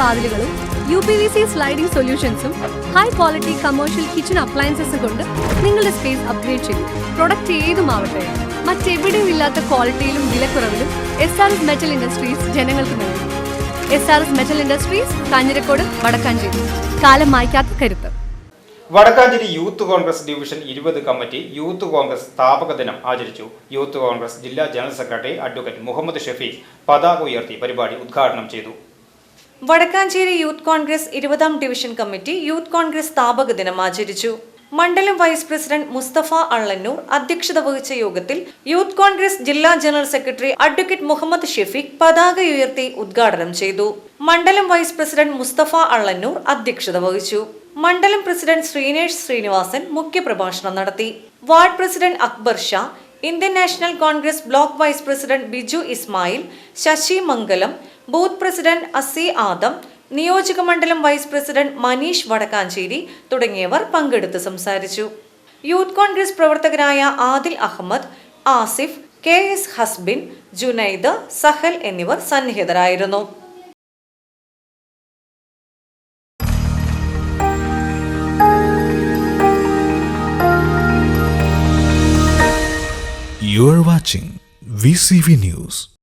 വാതിലുകളും U P V C sliding സൊല്യൂഷൻസും high quality commercial kitchen അപ്ലയൻസസും കൊണ്ട് നിങ്ങളുടെ സ്പേസ് അപ്ഗ്രേഡ് ചെയ്യും പ്രൊഡക്റ്റ് ഏതുമാവട്ടെ മറ്റെവിടെയും ഇല്ലാത്ത ക്വാളിറ്റിയിലും വിലക്കുറവിലും S R S metal industries ജനങ്ങൾക്ക് നൽകും. S R S metal industries Kanjirakode Wadakkanchery. കാലം മായ്ക്കാത്ത കരുത്ത്. വടക്കാഞ്ചേരി യൂത്ത് കോൺഗ്രസ് ഡിവിഷൻ ഇരുപത് കമ്മിറ്റി യൂത്ത് കോൺഗ്രസ് സ്ഥാപക ദിനം ആചരിച്ചു. യൂത്ത് കോൺഗ്രസ് ജില്ലാ general secretary advocate Muhammad Shafeeq പതാക ഉയർത്തി പരിപാടി ഉദ്ഘാടനം ചെയ്തു. വടക്കാഞ്ചേരി യൂത്ത് കോൺഗ്രസ് ഇരുപതാം ഡിവിഷൻ കമ്മിറ്റി യൂത്ത് കോൺഗ്രസ് സ്ഥാപക ദിനം ആചരിച്ചു. മണ്ഡലം വൈസ് പ്രസിഡന്റ് മുസ്തഫ അള്ളന്നൂർ അധ്യക്ഷത വഹിച്ച യോഗത്തിൽ യൂത്ത് കോൺഗ്രസ് ജില്ലാ general secretary advocate Muhammad Shefeeq പതാക ഉയർത്തി ഉദ്ഘാടനം ചെയ്തു. മണ്ഡലം വൈസ് പ്രസിഡന്റ് മുസ്തഫ അള്ളന്നൂർ അധ്യക്ഷത വഹിച്ചു. മണ്ഡലം പ്രസിഡന്റ് ശ്രീനേഷ് ശ്രീനിവാസൻ മുഖ്യപ്രഭാഷണം നടത്തി. Ward president Akbar Shah Indian National Congress block vice president Biju Ismail Sasi Mangalam booth president Asi Adam നിയോജക മണ്ഡലം വൈസ് പ്രസിഡന്റ് മനീഷ് വടക്കാഞ്ചേരി തുടങ്ങിയവർ പങ്കെടുത്ത് സംസാരിച്ചു യൂത്ത് കോൺഗ്രസ് പ്രവർത്തകരായ ആദിൽ അഹമ്മദ് ആസിഫ് കെ എസ് ഹസ്ബിൻ ജുനൈദ് സഹൽ എന്നിവർ സന്നിഹിതരായിരുന്നു You are watching VCV News.